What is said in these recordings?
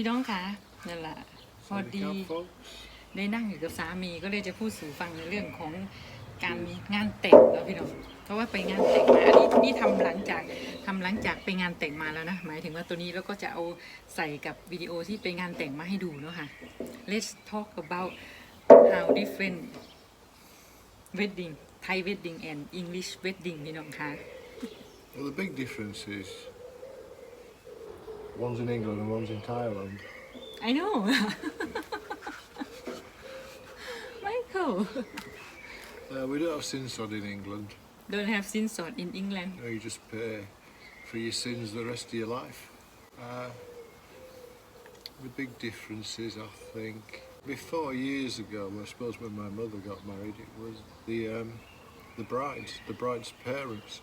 พี่น้องคะนั่นแหละพอดี Sawdy Cup, folks. ได้นั่งอยู่กับสามีก็เลยจะพูดสู่ฟังในเรื่องของการมีงานแต่งแล้วพี่น้องเพราะว่าไปงานแต่งมาอันนี้นี่ทำหลังจากทำหลังจากไปงานแต่งมาแล้วนะหมายถึงว่าตัวนี้แล้วก็จะเอาใส่กับวิดีโอที่ไปงานแต่งมาให้ดูเนาะค่ะ Let's talk about how different wedding Thai wedding and English wedding พี่น้องคะ Well, the big difference is one's in England and one's in Thailand. I know Michael Uh, we don't have sinsod in England. don't have sinsod in England No, you just pay for your sins the rest of your life. Uh, the big difference is, I think, before years ago, I suppose when my mother got married, it was the um, the brides, the bride's parents.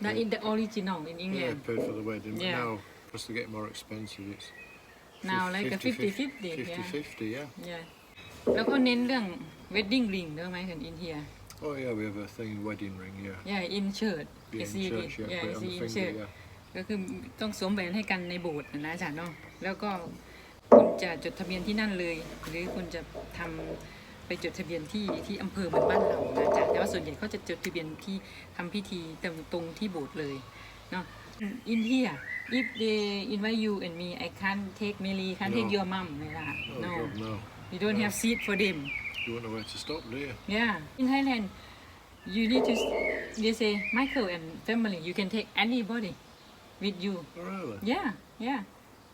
not in the original in Yeah, England paid for the wedding. But Yeah. now, because they're getting more expensive, it's Now fif- like a 50-50, 50 yeah. 50, yeah. yeah แล้วก็เน้นเรื่อง wedding ring ด้วยไหมกัน in here Oh yeah, we have a thing, wedding ring, yeah. yeah in shirt Yeah, you in see church, yeah, yeah put you it on see the in finger, shirt yeah. ก็คือต้องสวมแหวนให้กันในโบสถ์นะอาจารย์เนาะ แล้วก็คุณจะจดทะเบียนที่นั่นเลย หรือคุณจะทำไปจดทะเบียนที่ที่อำเภอเหมือนบ้านเรานะอาจารย์แต่ว่าส่วนใหญ่เขาจะจดทะเบียนที่ทำพิธีตรงตรงที่โบสถ์เลยเนาะ in here if they invite you and me I can't take Mary can't take No. your mom เลยล่ะ Oh no God, no. you don't have seat for them You won't know where to stop, do you? Yeah, in Thailand, you need to. They say Michael and family. You can take anybody with you. Oh, really? Yeah, yeah.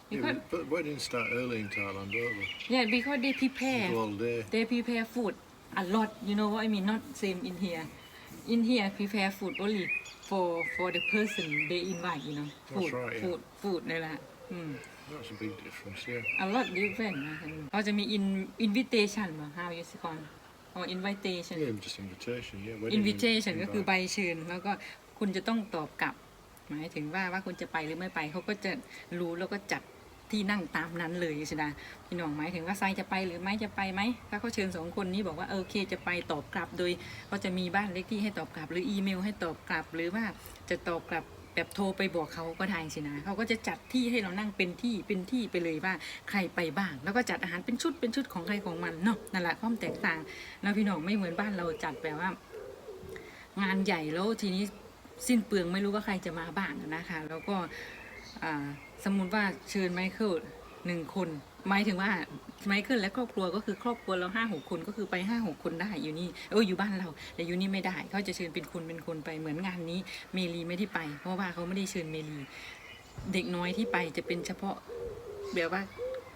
Yeah, Because but, but weddings start early in Thailand, don't they? yeah, because they They prepare. go all day. They prepare food a lot. You know what I mean? Not same in here. In here, prepare food only for for the person they invite. You know, food, right, yeah. food, food นี่แหละอืม That's a big difference, yeah. a lot different นะเขาจะมี in invitation มา how you call or invitation Yeah, just invitation, yeah. Wedding invitation ก็คือ invite. ใบเชิญ แล้วก็คุณจะต้องตอบกลับ หมายถึงว่าว่าคุณจะไปหรือไม่ไป เขาก็จะรู้แล้วก็จัด ที่นั่งตามนั้นเลยสินะพี่น้องหมายถึงว่าไซจะไปหรือไม่จะไปไหมถ้าเขาเชิญสองคนนี้บอกว่าเออโอเคจะไปตอบกลับ โดยก็จะมีบ้านเลขที่ให้ตอบกลับ หรืออีเมล ให้ตอบกลับ หรือว่าจะตอบกลับแบบโทรไปบอกเขาก็ได้สินะเขาก็จะจัดที่ให้เรานั่งเป็นที่เป็นที่ไปเลยว่าใครไปบ้าง แล้วก็จัดอาหารเป็นชุดเป็นชุดของใครของมันเนาะนั่นแหละความแตกต่างแล้วพี่น้องไม่เหมือนบ้านเราจัดแบบว่า งานใหญ่แล้วทีนี้สิ้นเปลืองไม่รู้ว่าใครจะมาบ้างนะคะ แล้วก็อ่า สมมุติว่าเชิญไมเคิลหนึ่งคนหมายถึงว่าไมเคิลและครอบครัวก็คือครอบครัวเราห้าหกคนก็คือไปห้าหกคนได้อยู่นี่เอออยู่บ้านเรา แต่อยู่นี่ไม่ได้เขาจะเชิญเป็นคนเป็นคนไปเหมือนงานนี้ เมลีไม่ได้ไป เพราะว่าเขาไม่ได้เชิญเมลี เด็กน้อยที่ไปจะเป็นเฉพาะแบบว่า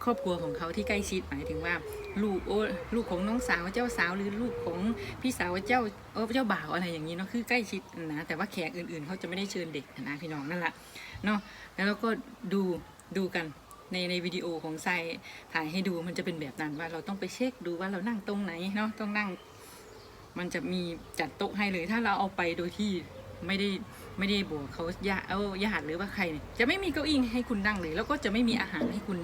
ครอบครัวของเขาที่ใกล้ชิดหมายถึงว่า ลูกโอ้ลูกของน้องสาวเจ้าสาวหรือลูกของพี่สาวเจ้าเออเจ้าบ่าวอะไรอย่างนี้เนาะคือใกล้ชิดนะแต่ว่าแขกอื่นๆเขาจะไม่ได้เชิญเด็กนะพี่น้องนั่นแหละเนาะ แล้วเราก็ดูดูกันในในวิดีโอของไซถ่ายให้ดูมันจะเป็นแบบนั้นว่าเราต้องไปเช็คดูว่าเรานั่งตรงไหนเนาะต้องนั่ง มันจะมีจัดโต๊ะให้เลย ถ้าเราเอาไปโดยที่ไม่ได้ไม่ได้บอกเขาญาเอาญาติหรือว่าใครเนี่ยจะไม่มีเก้าอี้ให้คุณนั่งเลย แล้วก็จะไม่มีอาหารให้คุณ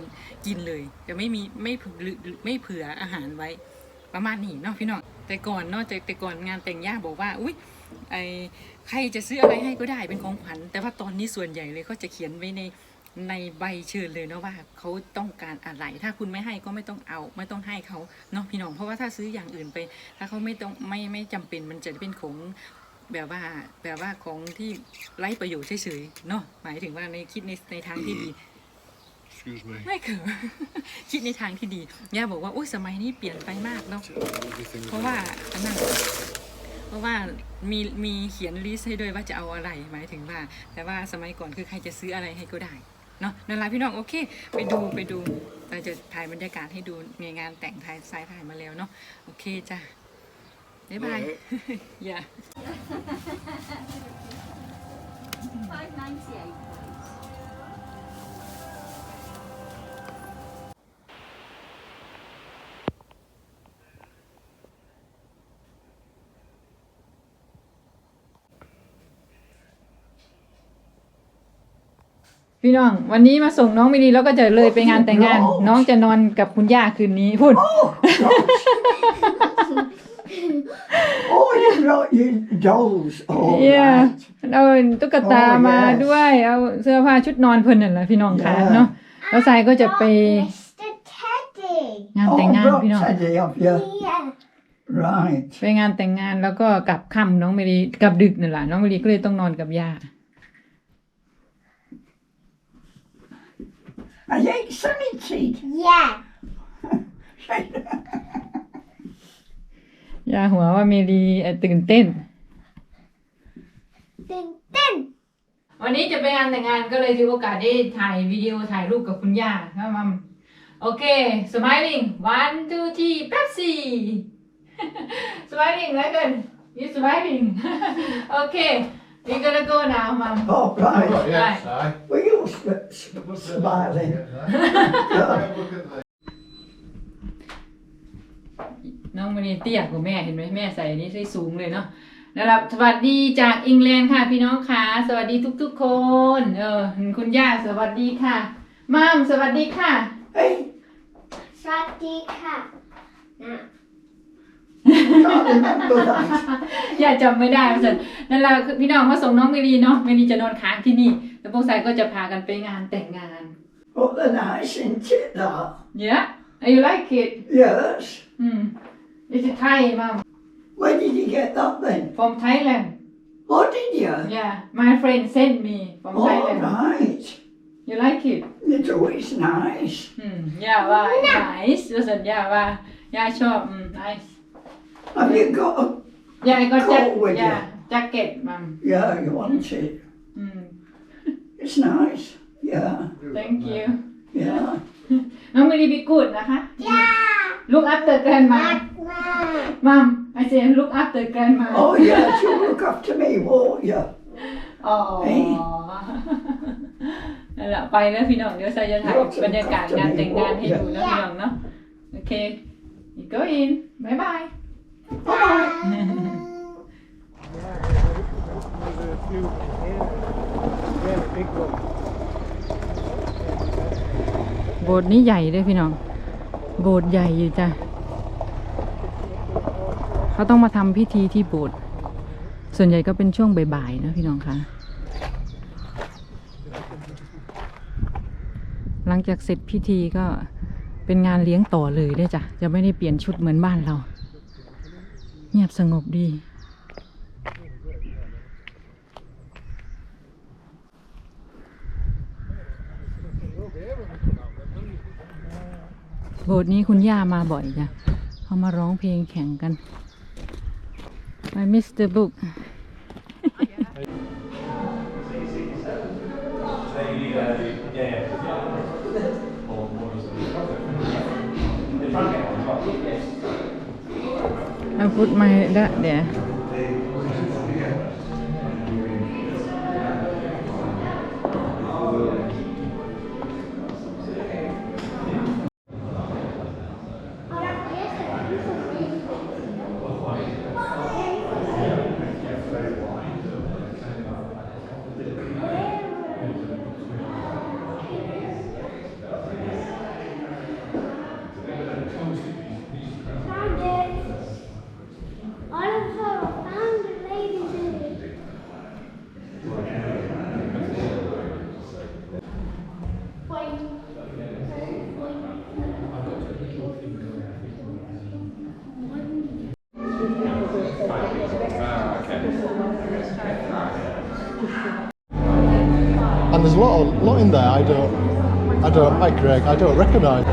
กินเลย จะไม่มีไม่เผื่อไม่เผื่ออาหารไว้ประมาณนี้เนาะพี่น้องแต่ก่อนเนาะแต่แต่ก่อนงานแต่งย่าบอกว่าอุ้ย ไอใครจะซื้ออะไรให้ก็ได้เป็นของขวัญแต่ว่าตอนนี้ส่วนใหญ่เลยเขาจะเขียนไว้ในในใบเชิญเลยเนาะว่าเขาต้องการอะไร ถ้าคุณไม่ให้ก็ไม่ต้องเอา ไม่ต้องให้เขาเนาะพี่น้อง เพราะว่าถ้าซื้ออย่างอื่นไป ถ้าเขาไม่ต้องไม่ไม่จำเป็นมันจะเป็นของแบบว่าแบบว่าของที่ไร้ประโยชน์เฉยๆเนาะหมายถึงว่าในคิดในในทางที่ดี Excuse me. ไม่คือคิดในทางที่ดีย่าบอกว่าโอ้ยสมัยนี้เปลี่ยนไปมากเนาะ Everything เพราะว่าอันนั้น เพราะว่ามีมีเขียนลิสต์ให้ด้วยว่าจะเอาอะไรหมายถึงว่า แต่ว่าสมัยก่อนคือใครจะซื้ออะไรให้ก็ได้เนาะนั่นแหละพี่น้องโอเค ไปดูไปดูเราจะถ่ายบรรยากาศให้ดูมีงานแต่งถ่ายสายถ่ายมาแล้วเนาะโอเคจ้ะบ๊ายบายอย่า พี่น้อง วันนี้มาส่งน้องมินีแล้วก็จะเลยไปงานแต่งงาน น้องจะนอนกับคุณย่าคืนนี้พูด Oh, you brought your dolls. Oh, เย่ right. เอาตุ๊กตา Oh, มา yes. ด้วยเอาเสื้อผ้าชุดนอนเพิ่นนั่นแหละพี่น้องค่ะ Yeah. เนาะแล้วทรายก็จะไป Mr. Teddy. งาน Oh, แต่งงาน I've พี่น้อง got Teddy off you. Yeah. Right. ไปงานแต่งงานแล้วก็กลับค่ำน้องเมลีกลับดึกนั่นแหละน้องเมลีก็เลยต้องนอนกับย่า Are you excited? Yeah. ย่าหัวว่าเมลีเอ่อตื่นเต้น Dun, dun. วันนี้จะไปงานแต่งงานก็เลยถือโอกาสได้ถ่ายวิดีโอถ่ายรูปกับคุณย่าครับมัมโอเค smiling one two three Pepsi smiling แล้วกัน you smiling โอเค we gonna go now mom Oh, right. yes, Were you sp- sp- smiling? Yeah. น้องมันนี่เตี้ยกว่าแม่เห็นไหมแม่ใส่อันนี้ใส่สูงเลยเนาะนะครับสวัสดีจากอังกฤษค่ะพี่น้องค่ะสวัสดีทุกๆคน เออคุณย่าสวัสดีค่ะมัมสวัสดีค่ะ Hey, Sadika. Now. can't remember that. อย่าจำไม่ได้เพราะฉะนั้นนั่นแหละพี่น้องมาส่งน้องเมลีเนาะเมลีจะนอนค้างที่นี่ แล้วพวกสายก็จะพากันไปงานแต่งงาน Oh, the nice, isn't it, that? yeah you like it Yes. hmm is it Thai mom Where did you get that then? from Thailand Oh, did you? yeah my friend sent me from Oh, Thailand right. you like it It's always nice. อืมย่าว่า nice ว่าสัญญาว่าย่าชอบอืม nice Have you got a... ย่าก็แจ็ค Coat with ย่า you? แจ็คเก็ตมัม Yeah, you want it. อืม It's nice. Yeah, thank you yeah. น้องเมลี be good นะคะ Yeah. look after grandma Mama. mom I say look after grandma Oh, yes, you look after me, won't you? อ๋อเฮ้ยนั่นแหละไปแล้วพี่น้องเดี๋ยวใส่จะถ่ายบรรยากาศงานแต่งงานให้ดูนะพี่น้องเนาะโอเค you go in bye bye There's a few here. โบสถ์นี้ใหญ่ด้วยพี่น้อง โบสถ์ใหญ่อยู่จ้ะ เขาต้องมาทำพิธีที่โบสถ์ ส่วนใหญ่ก็เป็นช่วงบ่ายๆนะพี่น้องคะหลังจากเสร็จพิธีก็เป็นงานเลี้ยงต่อเลยด้จ้ะ จะไม่ได้เปลี่ยนชุดเหมือนบ้านเรา เงียบสงบดีโบสถ์นี้คุณย่ามาบ่อยจ้ะเขามาร้องเพลงแข่งกัน My Mr. Book เอาพุท I don't, I don't like, Greg. I don't recognise.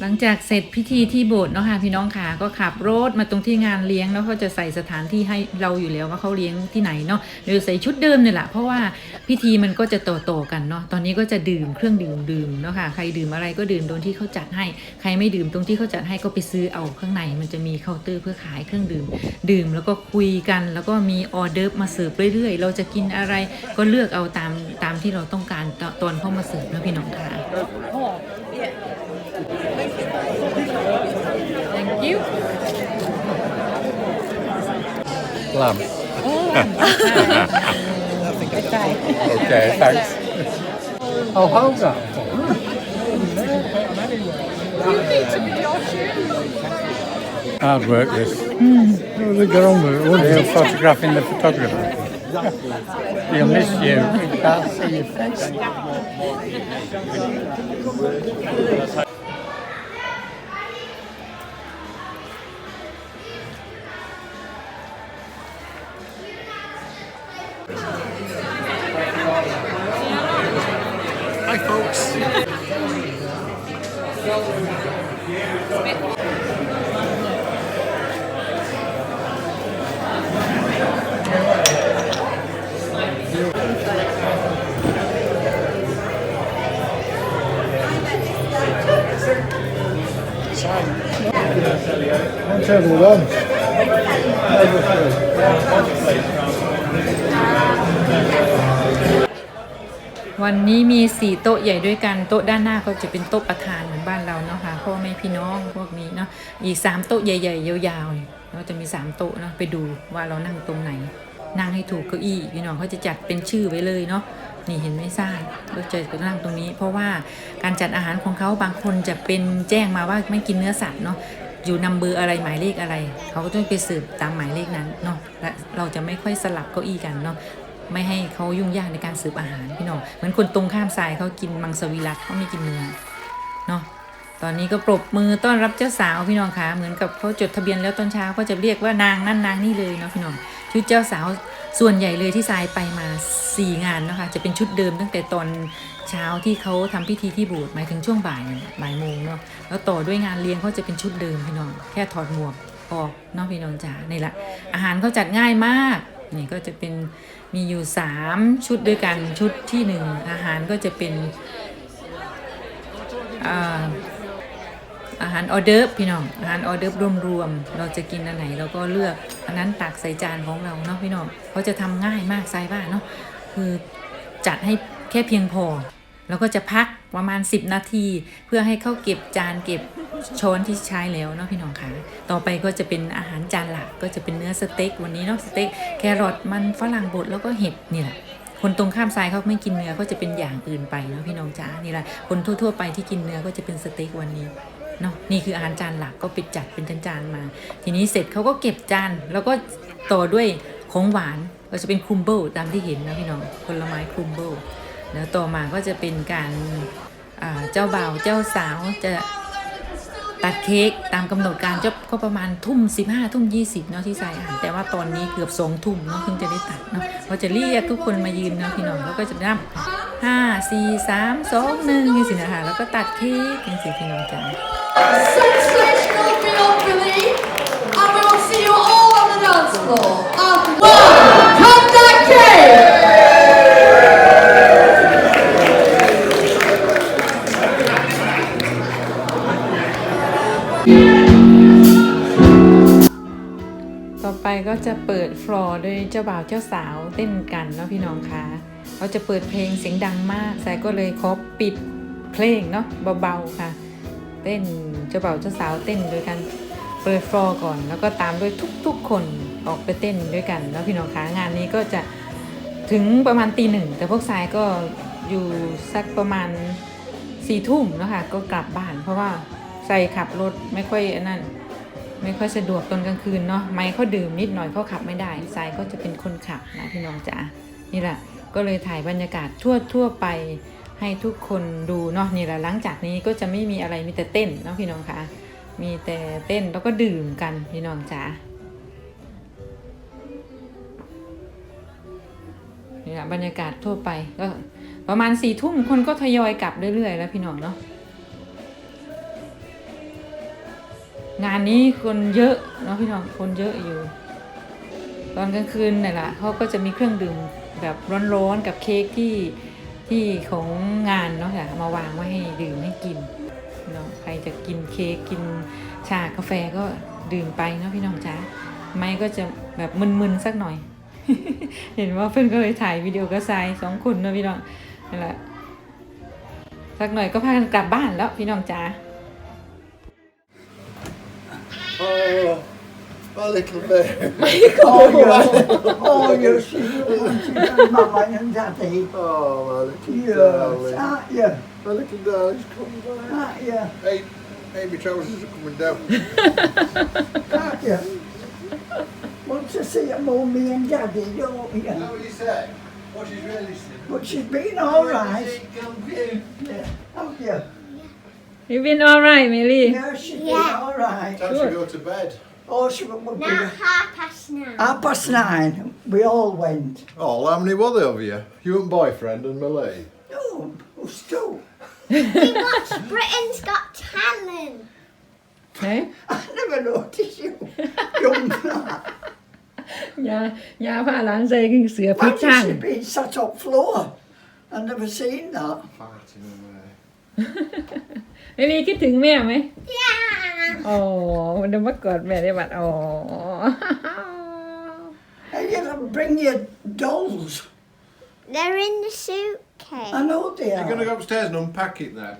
หลังจากเสร็จพิธีที่โบสถ์เนาะค่ะพี่น้องค่ะก็ขับรถมาตรงที่งานเลี้ยงแล้วเขาจะใส่สถานที่ให้เราอยู่แล้วว่าเขาเลี้ยงที่ไหนเนาะหรือใส่ชุดเดิมเนี่ยแหละเพราะว่าพิธีมันก็จะโตโตๆกันเนาะตอนนี้ก็จะดื่มเครื่องดื่มดื่มเนาะค่ะใครดื่มอะไรก็ดื่มตรงที่เขาจัดให้ ใครไม่ดื่มตรงที่เขาจัดให้ก็ไปซื้อเอาข้างในมันจะมีเคาน์เตอร์เพื่อขายเครื่องดื่ม ดื่มแล้วก็คุยกัน แล้วก็มีออเดิร์ฟมาเสิร์ฟเรื่อยๆ เราจะกินอะไรก็เลือกเอาตามตามที่เราต้องการตตอนเข้ามาเสิร์ฟนะพี่น้องค่ะ Thank you. Lamb. okay, thanks. Oh, how's that? Hard work, this. Oh, they get on with it, wouldn't You're they? photographing the photographer. He'll miss you. He can't see your face. Hi, folks. One table one. วันนี้มีสี่โต๊ะใหญ่ด้วยกันโต๊ะด้านหน้าก็จะเป็นโต๊ะประธานเหมือนบ้านเราเนาะค่ะพ่อแม่พี่น้องพวกนี้เนาะอีกสามโต๊ะใหญ่ ๆ ยาวๆเราจะมีสามโต๊ะเนาะไปดูว่าเรานั่งตรงไหน นั่งให้ถูกเก้าอี้พี่น้องเขาจะจัดเป็นชื่อไว้เลยเนาะนี่เห็นไหมซ่านก็จะนั่งตรงนี้ เพราะว่าการจัดอาหารของเขาบางคนจะเป็นแจ้งมาว่าไม่กินเนื้อสัตว์เนาะอยู่นำเบอร์อะไรหมายเลขอะไร เขาก็ต้องไปสืบตามหมายเลขนั้นเนาะและเราจะไม่ค่อยสลับเก้าอี้กันเนาะ ไม่ให้เขายุ่งยากในการสืบอาหารพี่น้องเหมือนคนตรงข้ามสายเขากินมังสวิรัตเขาไม่กินเนื้อเนาะตอนนี้ก็ปรบมือต้อนรับเจ้าสาวพี่น้องคะเหมือนกับเขาจดทะเบียนแล้วตอนเช้าก็จะเรียกว่านางนั่นนางนี่เลยเนาะพี่น้องชุดเจ้าสาวส่วนใหญ่เลยที่สายไปมาสี่งานนะคะจะเป็นชุดเดิมตั้งแต่ตอนเช้าที่เขาทำพิธีที่บสถ์หมายถึงช่วงบ่ายเนี่ยบ่ายโมงเนาะแล้วต่อด้วยงานเลี้ยงเขาจะเป็นชุดเดิมพี่น้องแค่ถอดหมวกออกเนาะพี่น้องจ๋านี่แหละอาหารเขาจัดง่ายมาก นี่ก็จะเป็นมีอยู่ 3 ชุดด้วยกันชุดที่ 1 อาหารก็จะเป็นอาอาหารออเดิร์ฟพี่น้องอาหารออเดิร์ฟรวมๆเราจะกินอันไหนเราก็เลือกอันนั้นตักใส่จานของเราเนาะพี่น้องเขาจะทำง่ายมากไซบ้าเนาะคือจัดให้แค่เพียงพอ แล้วก็จะพักประมาณ 10 นาที เพื่อให้เขาเก็บจานเก็บ ช้อนที่ใช้แล้วเนาะพี่น้องคะต่อไปก็จะเป็นอาหารจานหลักก็จะเป็นเนื้อสเต็กวันนี้เนาะสเต็กแครอทมันฝรั่งบดแล้วก็เห็ดนี่แหละคนตรงข้ามซ้ายเขาไม่กินเนื้อก็จะเป็นอย่างอื่นไปเนาะพี่น้องจ๋านี่แหละคนทั่ว ๆ ไปที่กินเนื้อก็จะเป็นสเต็กวันนี้เนาะนี่คืออาหารจานหลักก็ปิดจัดเป็นจานๆมา ทีนี้เสร็จเขาก็เก็บจานแล้วก็ต่อด้วยของหวานก็จะเป็นคุมเบิลตามที่เห็นนะพี่น้องผลไม้คุมเบิลแล้วต่อมาก็จะเป็นการเจ้าบ่าวเจ้าสาวจะ ตัดเค้กตามกำหนดการจะก็ประมาณทุ่ม15ทุ่ม20เนาะที่ใส่อาหารแต่ว่าตอนนี้เกือบสองทุ่มเนาะเพิ่งจะได้ตัดเนาะเราจะเรียกทุกคนมายืนเนาะพี่น้องแล้วก็จะนับห้าสี่สามสองหนึ่งนี่สินะคะแล้วก็ตัดเค้กนี่สิพี่น้องจ้า I'll see you all on the dance floor. After one, ก็จะเปิดฟลอร์ด้วยเจ้าบ่าวเจ้าสาวเต้นกันเนาะพี่น้องคะเขาจะเปิดเพลงเสียงดังมากแซก็เลยขอปิดเพลงเนาะเบาๆค่ะ เต้นเจ้าบ่าวเจ้าสาวเต้นโดยการเปิดฟลอร์ก่อน แล้วก็ตามด้วยทุกๆคนออกไปเต้นด้วยกันแล้วพี่น้องคะงานนี้ก็จะถึงประมาณตีหนึ่งแต่พวกสายก็อยู่สักประมาณสี่ทุ่มเนาะคะก็กลับบ้านเพราะว่าใส่ขับรถไม่ค่อยนนั้น ไม่ค่อยสะดวกตอนกลางคืนเนาะไม่เขาดื่มนิดหน่อยเขาขับไม่ได้ทรายก็จะเป็นคนขับนะพี่น้องจ๋านี่แหละก็เลยถ่ายบรรยากาศทั่วทั่วไปให้ทุกคนดูเนาะนี่แหละหลังจากนี้ก็จะไม่มีอะไรมีแต่เต้นเนาะพี่น้องคะมีแต่เต้นแล้วก็ดื่มกันพี่น้องจ๋านี่แหละบรรยากาศทั่วไปก็ประมาณสี่ทุ่มคนก็ทยอยกลับเรื่อยๆ แล้วพี่น้องเนาะ งานนี้คนเยอะเนาะพี่น้องคนเยอะอยู่ ตอนกลางคืนนี่นแหละเขาก็จะมีเครื่องดื่มแบบร้อนๆกับเค้กที่ที่ของงานเนาะค่ะมาวางไว้ให้ดื่มให้กินเนาะใครจะกินเค้กกินชากาแฟก็ดื่มไปเนาะพี่น้องจ้าไม่ก็จะแบบมึนๆสักหน่อย เห็นว่าเพื่อนก็เลยถ่ายวิดีโอกับทรายสองคนเนาะพี่น้องนั่นแหละสักหน่อยก็พากันกลับบ้านแล้วพี่น้องจ้า Oh, my little baby. Oh, yeah. Oh, you're sweet. Mama and Daddy. Oh, my little Yes, darling. aren't you? My little darling's coming back. Aren't you? Hey, hey, my trousers are coming down. Ah, aren't you? Want to see a mummy and daddy, don't Is that you? what you said? What she's really saying? But she's been all right. confused. Yeah, oh, have you? You've been alright Mary Yeah, she's been Yeah. all right. Time to go to bed. Oh, she would be Now half past nine. half past nine. We all went. Oh, how many were there of you? You and boyfriend and Malay? No, it was two. We watched Britain's Got Talent. เฮ้ย I never noticed you. Young lad. ยายาพาหลานใส่กึ่งเสือพิษ Imagine ช่าง she'd been sat up floor. I've never seen that. Fighting away. เมลี่คิดถึงแม่ไหม Yeah. โอ้มันเดินมากอดแม่ได้บัดอ๋อ And you can bring your dolls. They're in the suitcase. I know they You're going to are. go upstairs and unpack it then.